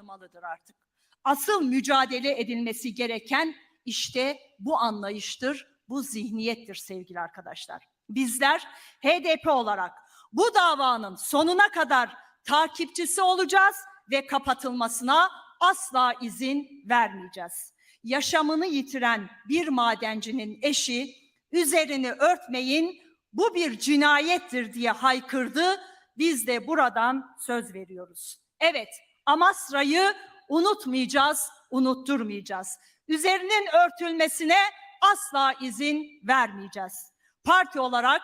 olmalıdır artık. Asıl mücadele edilmesi gereken işte bu anlayıştır, bu zihniyettir sevgili arkadaşlar. Bizler HDP olarak bu davanın sonuna kadar takipçisi olacağız ve kapatılmasına asla izin vermeyeceğiz. Yaşamını yitiren bir madencinin eşi üzerini örtmeyin bu bir cinayettir diye haykırdı. Biz de buradan söz veriyoruz. Evet, Amasra'yı unutmayacağız, unutturmayacağız. Üzerinin örtülmesine asla izin vermeyeceğiz. Parti olarak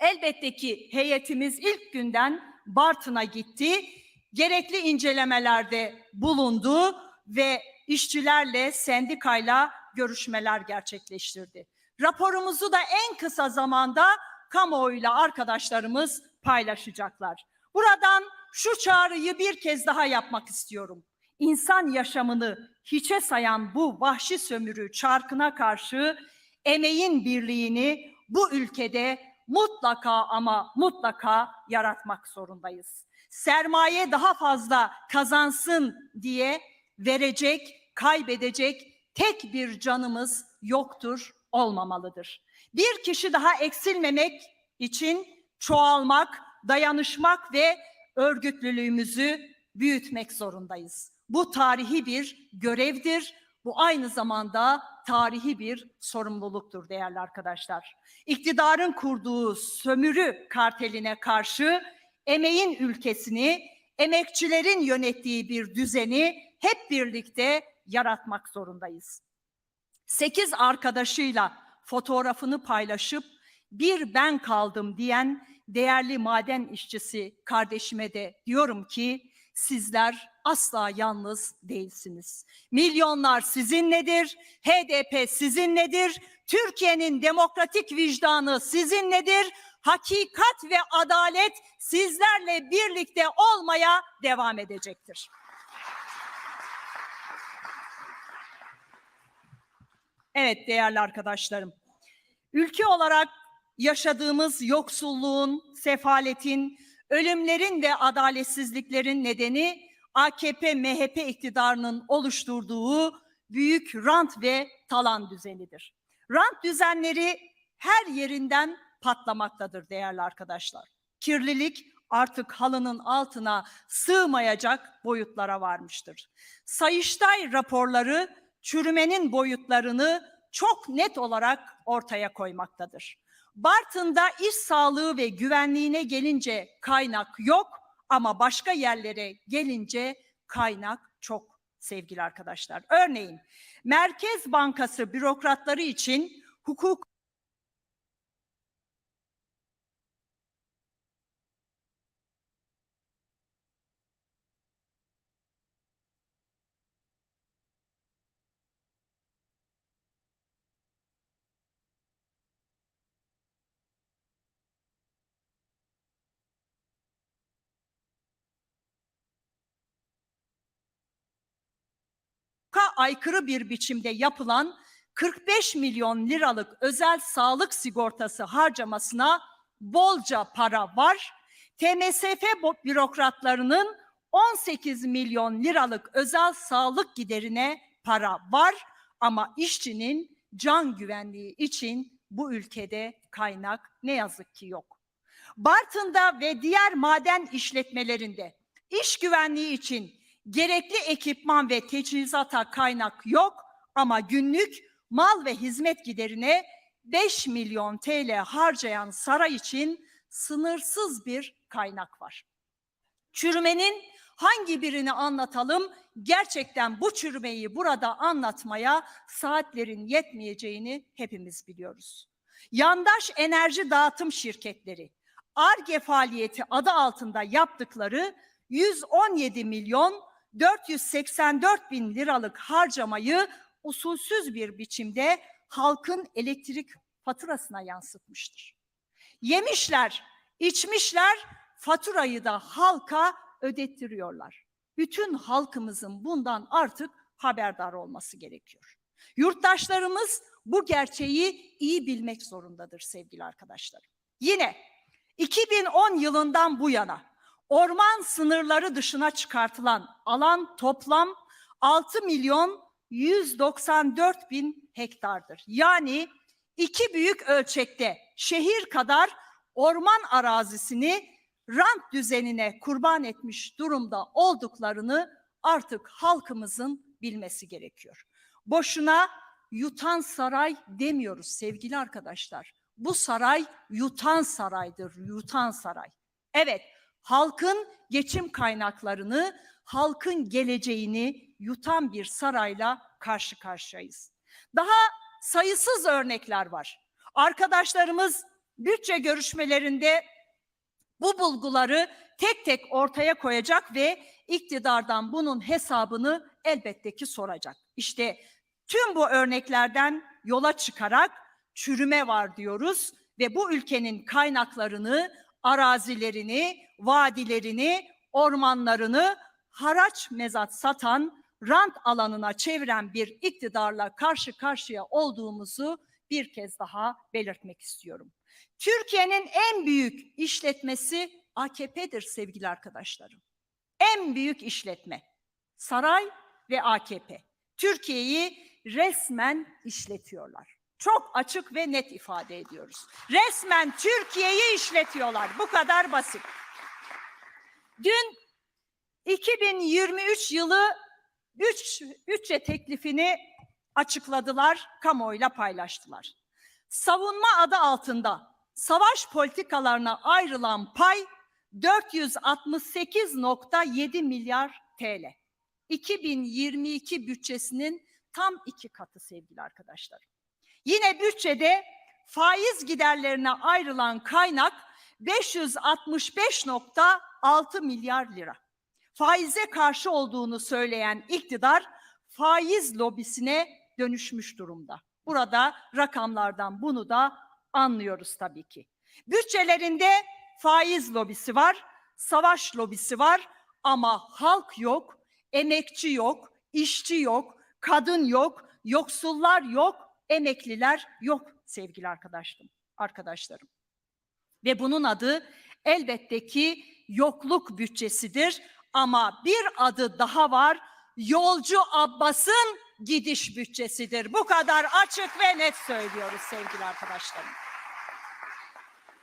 elbette ki heyetimiz ilk günden Bartın'a gitti. Gerekli incelemelerde bulundu ve işçilerle, sendikayla görüşmeler gerçekleştirdi. Raporumuzu da en kısa zamanda kamuoyuyla arkadaşlarımız paylaşacaklar. Buradan şu çağrıyı bir kez daha yapmak istiyorum. İnsan yaşamını hiçe sayan bu vahşi sömürü çarkına karşı emeğin birliğini bu ülkede mutlaka ama mutlaka yaratmak zorundayız. Sermaye daha fazla kazansın diye verecek, kaybedecek tek bir canımız yoktur, olmamalıdır. Bir kişi daha eksilmemek için çoğalmak, dayanışmak ve örgütlülüğümüzü büyütmek zorundayız. Bu tarihi bir görevdir. Bu aynı zamanda tarihi bir sorumluluktur değerli arkadaşlar. İktidarın kurduğu sömürü karteline karşı emeğin ülkesini, emekçilerin yönettiği bir düzeni hep birlikte yaratmak zorundayız. Sekiz arkadaşıyla fotoğrafını paylaşıp bir ben kaldım diyen değerli maden işçisi kardeşime de diyorum ki sizler asla yalnız değilsiniz. Milyonlar sizinledir, HDP sizinledir, Türkiye'nin demokratik vicdanı sizinledir, hakikat ve adalet sizlerle birlikte olmaya devam edecektir. Evet değerli arkadaşlarım. Ülke olarak yaşadığımız yoksulluğun, sefaletin, ölümlerin ve adaletsizliklerin nedeni AKP MHP iktidarının oluşturduğu büyük rant ve talan düzenidir. Rant düzenleri her yerinden patlamaktadır değerli arkadaşlar. Kirlilik artık halının altına sığmayacak boyutlara varmıştır. Sayıştay raporları çürümenin boyutlarını çok net olarak ortaya koymaktadır. Bartın'da iş sağlığı ve güvenliğine gelince kaynak yok ama başka yerlere gelince kaynak çok sevgili arkadaşlar. Örneğin Merkez Bankası bürokratları için hukuk aykırı bir biçimde yapılan 45 milyon liralık özel sağlık sigortası harcamasına bolca para var. TMSF bürokratlarının 18 milyon liralık özel sağlık giderine para var ama işçinin can güvenliği için bu ülkede kaynak ne yazık ki yok. Bartın'da ve diğer maden işletmelerinde iş güvenliği için gerekli ekipman ve teçhizata kaynak yok ama günlük mal ve hizmet giderine 5 milyon TL harcayan saray için sınırsız bir kaynak var. Çürümenin hangi birini anlatalım? Gerçekten bu çürümeyi burada anlatmaya saatlerin yetmeyeceğini hepimiz biliyoruz. Yandaş enerji dağıtım şirketleri ARGE faaliyeti adı altında yaptıkları 117 milyon 484 bin liralık harcamayı usulsüz bir biçimde halkın elektrik faturasına yansıtmıştır. Yemişler, içmişler, faturayı da halka ödettiriyorlar. Bütün halkımızın bundan artık haberdar olması gerekiyor. Yurttaşlarımız bu gerçeği iyi bilmek zorundadır sevgili arkadaşlar. Yine 2010 yılından bu yana orman sınırları dışına çıkartılan alan toplam 6 milyon 194 bin hektardır. Yani iki büyük ölçekte şehir kadar orman arazisini rant düzenine kurban etmiş durumda olduklarını artık halkımızın bilmesi gerekiyor. Boşuna yutan saray demiyoruz sevgili arkadaşlar. Bu saray yutan saraydır, yutan saray. Evet, halkın geçim kaynaklarını, halkın geleceğini yutan bir sarayla karşı karşıyayız. Daha sayısız örnekler var. Arkadaşlarımız bütçe görüşmelerinde bu bulguları tek tek ortaya koyacak ve iktidardan bunun hesabını elbette ki soracak. İşte tüm bu örneklerden yola çıkarak çürüme var diyoruz ve bu ülkenin kaynaklarını, arazilerini, vadilerini, ormanlarını haraç mezat satan, rant alanına çeviren bir iktidarla karşı karşıya olduğumuzu bir kez daha belirtmek istiyorum. Türkiye'nin en büyük işletmesi AKP'dir sevgili arkadaşlarım. En büyük işletme saray ve AKP. Türkiye'yi resmen işletiyorlar. Çok açık ve net ifade ediyoruz. Resmen Türkiye'yi işletiyorlar. Bu kadar basit. Dün 2023 yılı 3 bütçe teklifini açıkladılar, kamuoyuyla paylaştılar. Savunma adı altında savaş politikalarına ayrılan pay 468.7 milyar TL. 2022 bütçesinin tam iki katı sevgili arkadaşlar. Yine bütçede faiz giderlerine ayrılan kaynak 565.6 milyar lira. Faize karşı olduğunu söyleyen iktidar faiz lobisine dönüşmüş durumda. Burada rakamlardan bunu da anlıyoruz tabii ki. Bütçelerinde faiz lobisi var, savaş lobisi var ama halk yok, emekçi yok, işçi yok, kadın yok, yoksullar yok, emekliler yok sevgili arkadaşlarım. Arkadaşlarım. Ve bunun adı elbette ki yokluk bütçesidir ama bir adı daha var. Yolcu Abbas'ın gidiş bütçesidir. Bu kadar açık ve net söylüyoruz sevgili arkadaşlarım.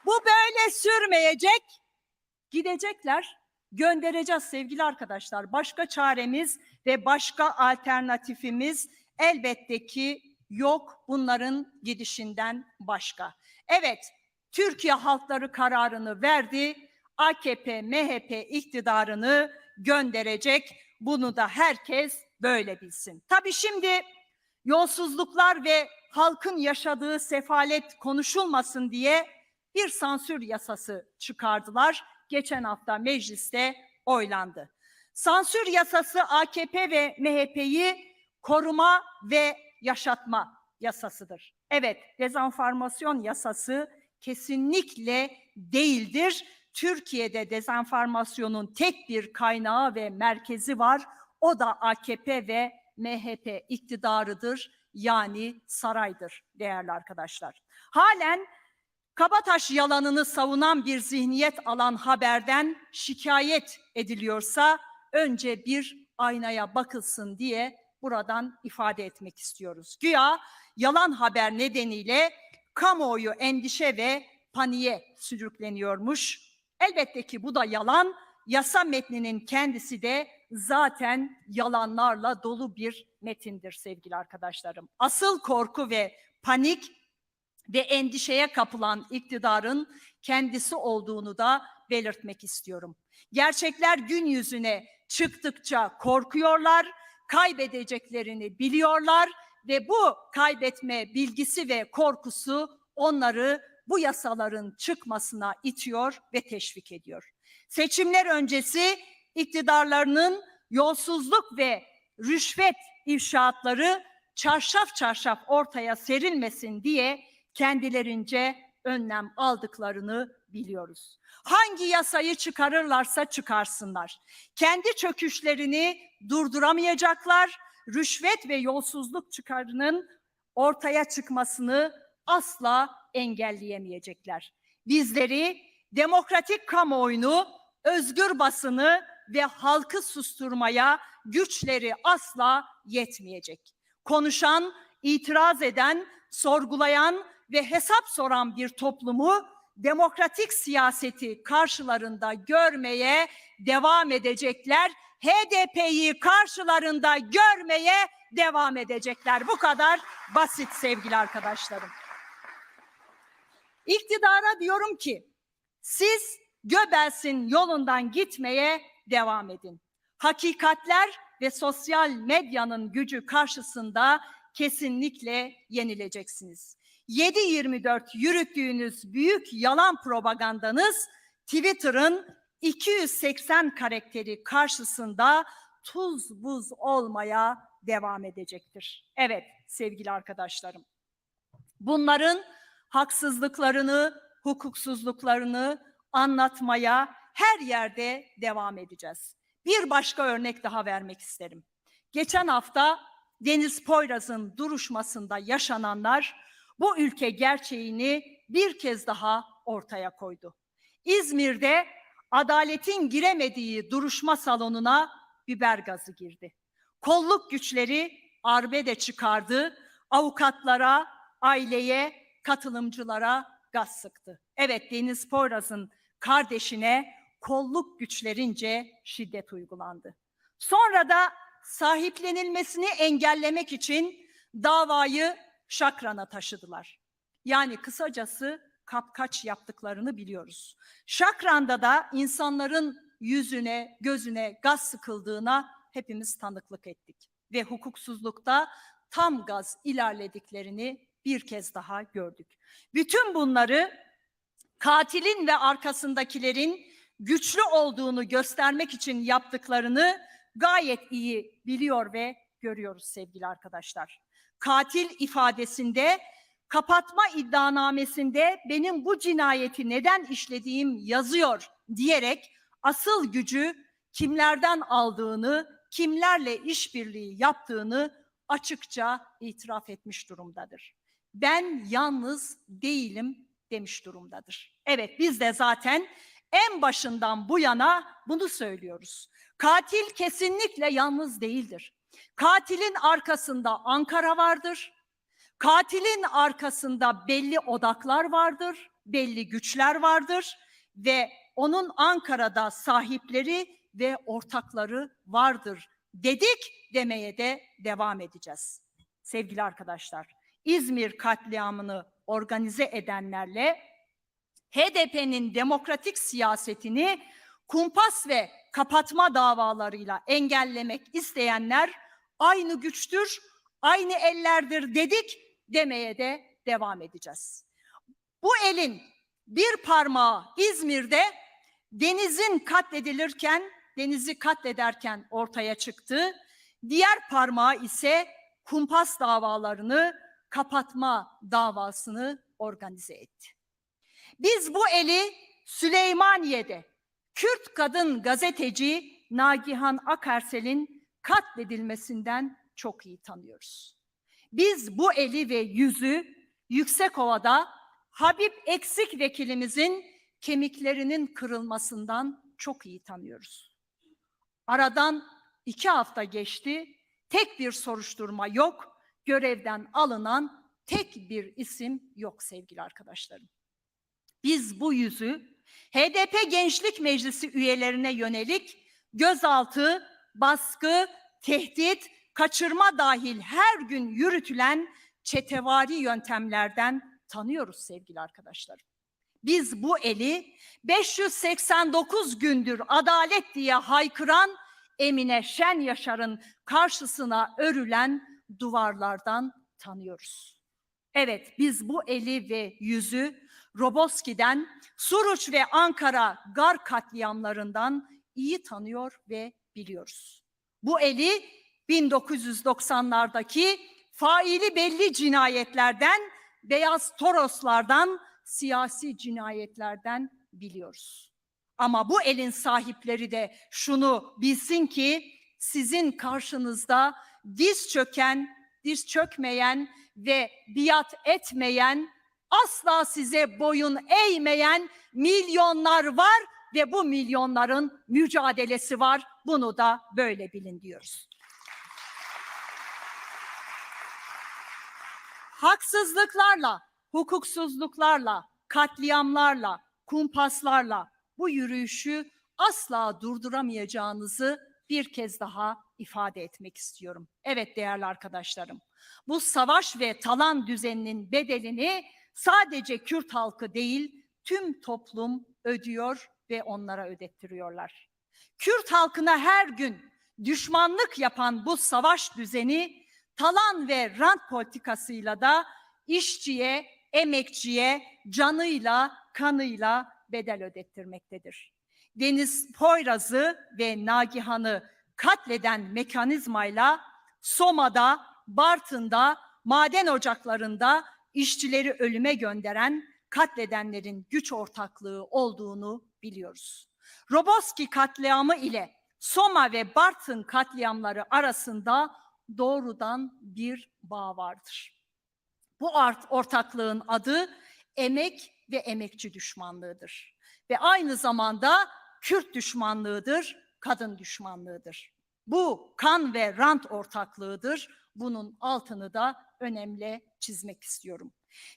Bu böyle sürmeyecek. Gidecekler. Göndereceğiz sevgili arkadaşlar. Başka çaremiz ve başka alternatifimiz elbette ki yok bunların gidişinden başka. Evet, Türkiye halkları kararını verdi. AKP, MHP iktidarını gönderecek. Bunu da herkes böyle bilsin. Tabii şimdi yolsuzluklar ve halkın yaşadığı sefalet konuşulmasın diye bir sansür yasası çıkardılar. Geçen hafta mecliste oylandı. Sansür yasası AKP ve MHP'yi koruma ve yaşatma yasasıdır. Evet, dezenformasyon yasası kesinlikle değildir. Türkiye'de dezenformasyonun tek bir kaynağı ve merkezi var. O da AKP ve MHP iktidarıdır. Yani saraydır değerli arkadaşlar. Halen Kabataş yalanını savunan bir zihniyet alan haberden şikayet ediliyorsa önce bir aynaya bakılsın diye buradan ifade etmek istiyoruz. Güya yalan haber nedeniyle kamuoyu endişe ve paniğe sürükleniyormuş. Elbette ki bu da yalan. Yasa metninin kendisi de zaten yalanlarla dolu bir metindir sevgili arkadaşlarım. Asıl korku ve panik ve endişeye kapılan iktidarın kendisi olduğunu da belirtmek istiyorum. Gerçekler gün yüzüne çıktıkça korkuyorlar, kaybedeceklerini biliyorlar ve bu kaybetme bilgisi ve korkusu onları bu yasaların çıkmasına itiyor ve teşvik ediyor. Seçimler öncesi iktidarlarının yolsuzluk ve rüşvet ifşaatları çarşaf çarşaf ortaya serilmesin diye kendilerince önlem aldıklarını biliyoruz. Hangi yasayı çıkarırlarsa çıkarsınlar. Kendi çöküşlerini durduramayacaklar. Rüşvet ve yolsuzluk çıkarının ortaya çıkmasını asla engelleyemeyecekler. Bizleri demokratik kamuoyunu özgür basını ve halkı susturmaya güçleri asla yetmeyecek. Konuşan, itiraz eden, sorgulayan ve hesap soran bir toplumu demokratik siyaseti karşılarında görmeye devam edecekler. HDP'yi karşılarında görmeye devam edecekler. Bu kadar basit sevgili arkadaşlarım. İktidara diyorum ki siz Göbels'in yolundan gitmeye devam edin. Hakikatler ve sosyal medyanın gücü karşısında kesinlikle yenileceksiniz. 7-24 yürüttüğünüz büyük yalan propagandanız Twitter'ın 280 karakteri karşısında tuz buz olmaya devam edecektir. Evet sevgili arkadaşlarım. Bunların haksızlıklarını, hukuksuzluklarını anlatmaya her yerde devam edeceğiz. Bir başka örnek daha vermek isterim. Geçen hafta Deniz Poyraz'ın duruşmasında yaşananlar bu ülke gerçeğini bir kez daha ortaya koydu. İzmir'de adaletin giremediği duruşma salonuna biber gazı girdi. Kolluk güçleri arbede çıkardı, avukatlara, aileye, katılımcılara gaz sıktı. Evet Deniz Poyraz'ın kardeşine kolluk güçlerince şiddet uygulandı. Sonra da sahiplenilmesini engellemek için davayı Şakran'a taşıdılar. Yani kısacası kapkaç yaptıklarını biliyoruz. Şakran'da da insanların yüzüne, gözüne gaz sıkıldığına hepimiz tanıklık ettik. Ve hukuksuzlukta tam gaz ilerlediklerini bir kez daha gördük. Bütün bunları katilin ve arkasındakilerin güçlü olduğunu göstermek için yaptıklarını gayet iyi biliyor ve görüyoruz sevgili arkadaşlar. Katil ifadesinde kapatma iddianamesinde benim bu cinayeti neden işlediğim yazıyor diyerek asıl gücü kimlerden aldığını, kimlerle işbirliği yaptığını açıkça itiraf etmiş durumdadır. Ben yalnız değilim demiş durumdadır. Evet biz de zaten en başından bu yana bunu söylüyoruz. Katil kesinlikle yalnız değildir. Katilin arkasında Ankara vardır. Katilin arkasında belli odaklar vardır, belli güçler vardır ve onun Ankara'da sahipleri ve ortakları vardır dedik demeye de devam edeceğiz. Sevgili arkadaşlar, İzmir katliamını organize edenlerle HDP'nin demokratik siyasetini kumpas ve kapatma davalarıyla engellemek isteyenler aynı güçtür, aynı ellerdir dedik demeye de devam edeceğiz. Bu elin bir parmağı İzmir'de denizin katledilirken, denizi katlederken ortaya çıktı. Diğer parmağı ise kumpas davalarını kapatma davasını organize etti. Biz bu eli Süleymaniye'de Kürt kadın gazeteci Nagihan Akarsel'in katledilmesinden çok iyi tanıyoruz. Biz bu eli ve yüzü Yüksekova'da Habib Eksik vekilimizin kemiklerinin kırılmasından çok iyi tanıyoruz. Aradan iki hafta geçti, tek bir soruşturma yok, görevden alınan tek bir isim yok sevgili arkadaşlarım. Biz bu yüzü HDP Gençlik Meclisi üyelerine yönelik gözaltı, baskı, tehdit, kaçırma dahil her gün yürütülen çetevari yöntemlerden tanıyoruz sevgili arkadaşlarım. Biz bu eli 589 gündür adalet diye haykıran Emine Şen Yaşar'ın karşısına örülen duvarlardan tanıyoruz. Evet biz bu eli ve yüzü Roboski'den, Suruç ve Ankara gar katliamlarından iyi tanıyor ve biliyoruz. Bu eli 1990'lardaki faili belli cinayetlerden, beyaz toroslardan, siyasi cinayetlerden biliyoruz. Ama bu elin sahipleri de şunu bilsin ki sizin karşınızda diz çöken, diz çökmeyen ve biat etmeyen, asla size boyun eğmeyen milyonlar var ve bu milyonların mücadelesi var. Bunu da böyle bilin diyoruz. Haksızlıklarla, hukuksuzluklarla, katliamlarla, kumpaslarla bu yürüyüşü asla durduramayacağınızı bir kez daha ifade etmek istiyorum. Evet değerli arkadaşlarım, bu savaş ve talan düzeninin bedelini sadece Kürt halkı değil, tüm toplum ödüyor ve onlara ödettiriyorlar. Kürt halkına her gün düşmanlık yapan bu savaş düzeni talan ve rant politikasıyla da işçiye, emekçiye canıyla, kanıyla bedel ödettirmektedir. Deniz Poyraz'ı ve Nagihan'ı katleden mekanizmayla Soma'da, Bartın'da, maden ocaklarında işçileri ölüme gönderen katledenlerin güç ortaklığı olduğunu biliyoruz. Roboski katliamı ile Soma ve Bartın katliamları arasında doğrudan bir bağ vardır. Bu art ortaklığın adı emek ve emekçi düşmanlığıdır. Ve aynı zamanda Kürt düşmanlığıdır, kadın düşmanlığıdır. Bu kan ve rant ortaklığıdır. Bunun altını da önemli çizmek istiyorum.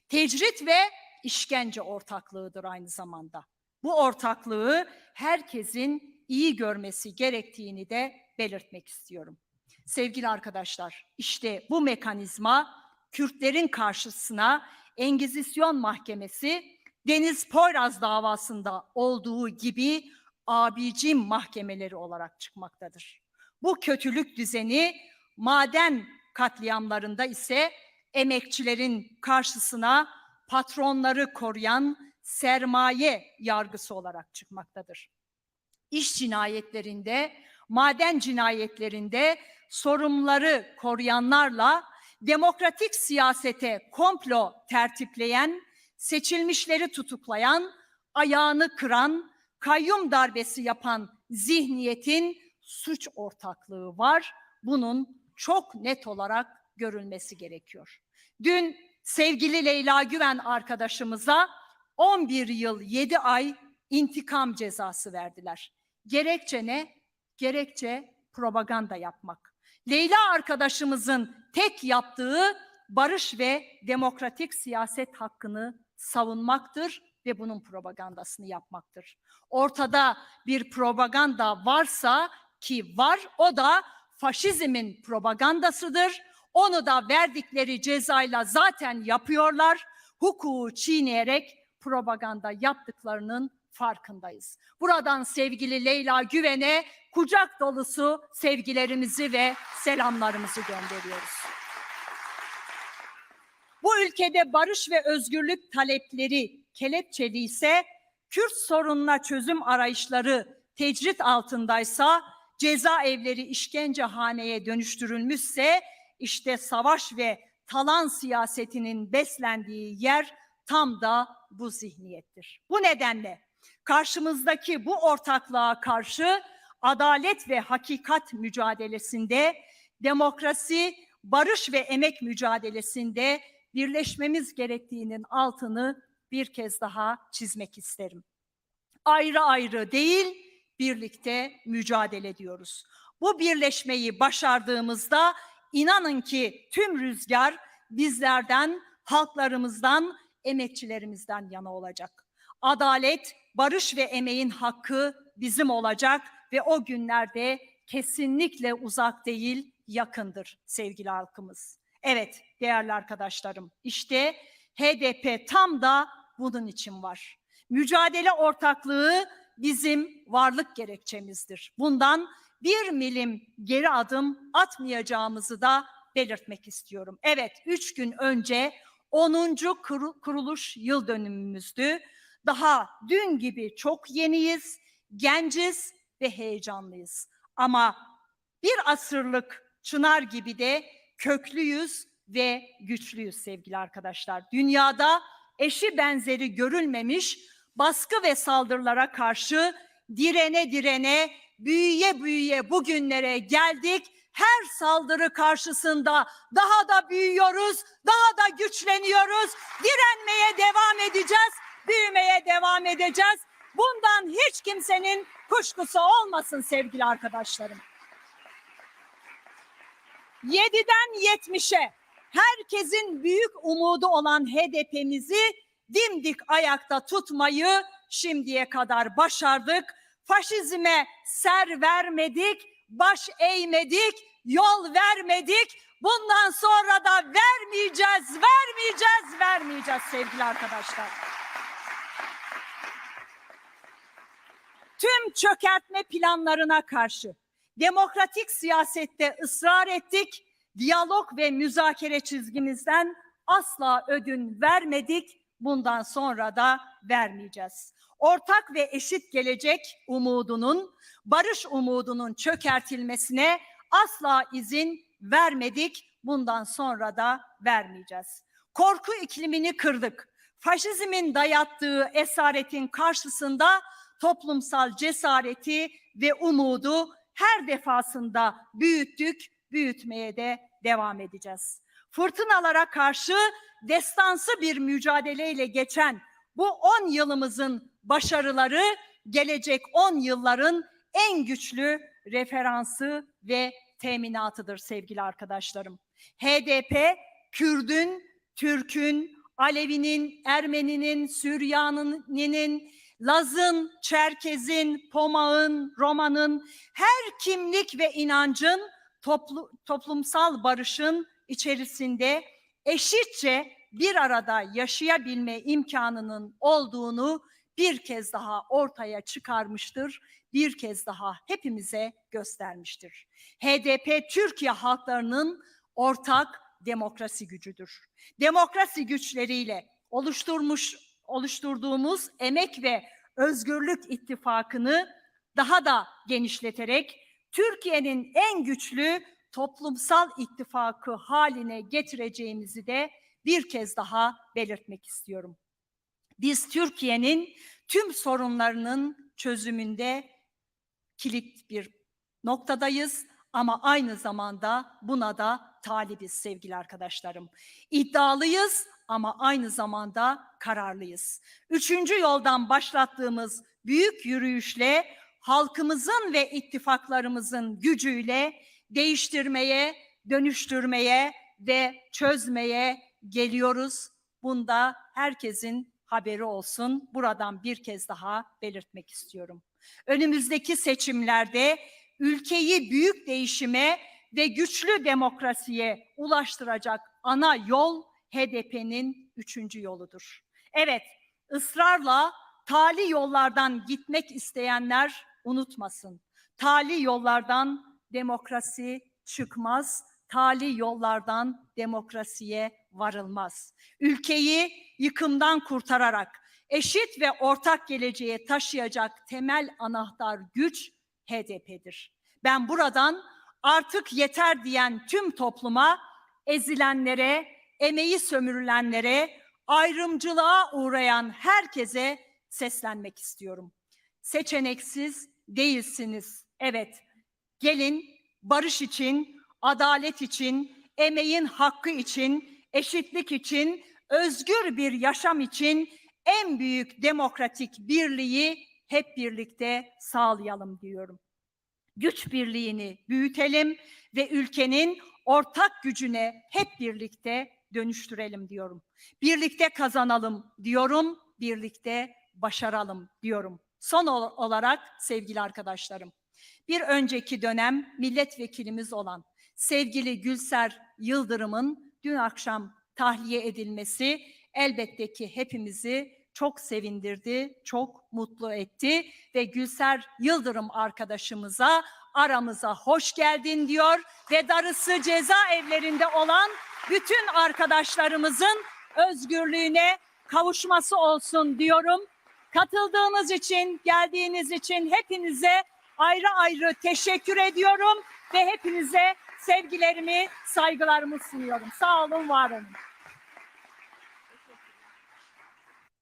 Tecrit ve işkence ortaklığıdır aynı zamanda. Bu ortaklığı herkesin iyi görmesi gerektiğini de belirtmek istiyorum. Sevgili arkadaşlar, işte bu mekanizma Kürtlerin karşısına Engizisyon Mahkemesi Deniz Poyraz davasında olduğu gibi abicim mahkemeleri olarak çıkmaktadır. Bu kötülük düzeni maden katliamlarında ise emekçilerin karşısına patronları koruyan sermaye yargısı olarak çıkmaktadır. İş cinayetlerinde, maden cinayetlerinde sorumluları koruyanlarla demokratik siyasete komplo tertipleyen, seçilmişleri tutuklayan, ayağını kıran, kayyum darbesi yapan zihniyetin suç ortaklığı var. Bunun çok net olarak görülmesi gerekiyor. Dün sevgili Leyla Güven arkadaşımıza 11 yıl 7 ay intikam cezası verdiler. Gerekçe ne? Gerekçe propaganda yapmak. Leyla arkadaşımızın tek yaptığı barış ve demokratik siyaset hakkını savunmaktır ve bunun propagandasını yapmaktır. Ortada bir propaganda varsa ki var o da faşizmin propagandasıdır. Onu da verdikleri cezayla zaten yapıyorlar. Hukuku çiğneyerek propaganda yaptıklarının farkındayız. Buradan sevgili Leyla Güven'e kucak dolusu sevgilerimizi ve selamlarımızı gönderiyoruz. Bu ülkede barış ve özgürlük talepleri kelepçeli ise Kürt sorununa çözüm arayışları tecrit altındaysa cezaevleri işkencehaneye dönüştürülmüşse işte savaş ve talan siyasetinin beslendiği yer tam da bu zihniyettir. Bu nedenle karşımızdaki bu ortaklığa karşı adalet ve hakikat mücadelesinde, demokrasi, barış ve emek mücadelesinde birleşmemiz gerektiğinin altını bir kez daha çizmek isterim. Ayrı ayrı değil, birlikte mücadele ediyoruz. Bu birleşmeyi başardığımızda inanın ki tüm rüzgar bizlerden, halklarımızdan, emekçilerimizden yana olacak. Adalet, barış ve emeğin hakkı bizim olacak ve o günlerde kesinlikle uzak değil, yakındır sevgili halkımız. Evet değerli arkadaşlarım, işte HDP tam da bunun için var. Mücadele ortaklığı bizim varlık gerekçemizdir. Bundan bir milim geri adım atmayacağımızı da belirtmek istiyorum. Evet, üç gün önce 10. kuruluş yıl dönümümüzdü. Daha dün gibi çok yeniyiz, genciz ve heyecanlıyız. Ama bir asırlık çınar gibi de köklüyüz ve güçlüyüz sevgili arkadaşlar. Dünyada eşi benzeri görülmemiş baskı ve saldırılara karşı direne direne, büyüye büyüye bugünlere geldik. Her saldırı karşısında daha da büyüyoruz, daha da güçleniyoruz. Direnmeye devam edeceğiz, büyümeye devam edeceğiz. Bundan hiç kimsenin kuşkusu olmasın sevgili arkadaşlarım. 7'den 70'e herkesin büyük umudu olan HDP'mizi dimdik ayakta tutmayı şimdiye kadar başardık. Faşizme ser vermedik, baş eğmedik, yol vermedik. Bundan sonra da vermeyeceğiz, vermeyeceğiz, vermeyeceğiz sevgili arkadaşlar. Tüm çökertme planlarına karşı demokratik siyasette ısrar ettik. Diyalog ve müzakere çizgimizden asla ödün vermedik. Bundan sonra da vermeyeceğiz. Ortak ve eşit gelecek umudunun, barış umudunun çökertilmesine asla izin vermedik. Bundan sonra da vermeyeceğiz. Korku iklimini kırdık. Faşizmin dayattığı esaretin karşısında toplumsal cesareti ve umudu her defasında büyüttük, büyütmeye de devam edeceğiz. Fırtınalara karşı destansı bir mücadeleyle geçen bu 10 yılımızın başarıları gelecek 10 yılların en güçlü referansı ve teminatıdır sevgili arkadaşlarım. HDP Kürdün, Türk'ün, Alevinin, Ermeninin, Süryani'nin, Laz'ın, Çerkez'in, Pomağ'ın, Roma'nın her kimlik ve inancın toplu, toplumsal barışın içerisinde eşitçe bir arada yaşayabilme imkanının olduğunu bir kez daha ortaya çıkarmıştır. Bir kez daha hepimize göstermiştir. HDP Türkiye halklarının ortak demokrasi gücüdür. Demokrasi güçleriyle oluşturmuş oluşturduğumuz emek ve özgürlük ittifakını daha da genişleterek Türkiye'nin en güçlü toplumsal ittifakı haline getireceğimizi de bir kez daha belirtmek istiyorum. Biz Türkiye'nin tüm sorunlarının çözümünde kilit bir noktadayız ama aynı zamanda buna da talibiz sevgili arkadaşlarım. İddialıyız ama aynı zamanda kararlıyız. Üçüncü yoldan başlattığımız büyük yürüyüşle halkımızın ve ittifaklarımızın gücüyle değiştirmeye, dönüştürmeye ve çözmeye geliyoruz. Bunda herkesin haberi olsun. Buradan bir kez daha belirtmek istiyorum. Önümüzdeki seçimlerde ülkeyi büyük değişime ve güçlü demokrasiye ulaştıracak ana yol HDP'nin üçüncü yoludur. Evet, ısrarla tali yollardan gitmek isteyenler unutmasın. Tali yollardan demokrasi çıkmaz, tali yollardan demokrasiye varılmaz. Ülkeyi yıkımdan kurtararak eşit ve ortak geleceğe taşıyacak temel anahtar güç HDP'dir. Ben buradan artık yeter diyen tüm topluma, ezilenlere, emeği sömürülenlere, ayrımcılığa uğrayan herkese seslenmek istiyorum. Seçeneksiz değilsiniz. Evet, gelin barış için, adalet için, emeğin hakkı için, eşitlik için, özgür bir yaşam için en büyük demokratik birliği hep birlikte sağlayalım diyorum. Güç birliğini büyütelim ve ülkenin ortak gücüne hep birlikte dönüştürelim diyorum. Birlikte kazanalım diyorum, birlikte başaralım diyorum. Son olarak sevgili arkadaşlarım, bir önceki dönem milletvekilimiz olan sevgili Gülser Yıldırım'ın dün akşam tahliye edilmesi elbette ki hepimizi çok sevindirdi, çok mutlu etti ve Gülser Yıldırım arkadaşımıza aramıza hoş geldin diyor ve darısı cezaevlerinde olan bütün arkadaşlarımızın özgürlüğüne kavuşması olsun diyorum. Katıldığınız için, geldiğiniz için hepinize ayrı ayrı teşekkür ediyorum ve hepinize sevgilerimi, saygılarımı sunuyorum. Sağ olun, var olun.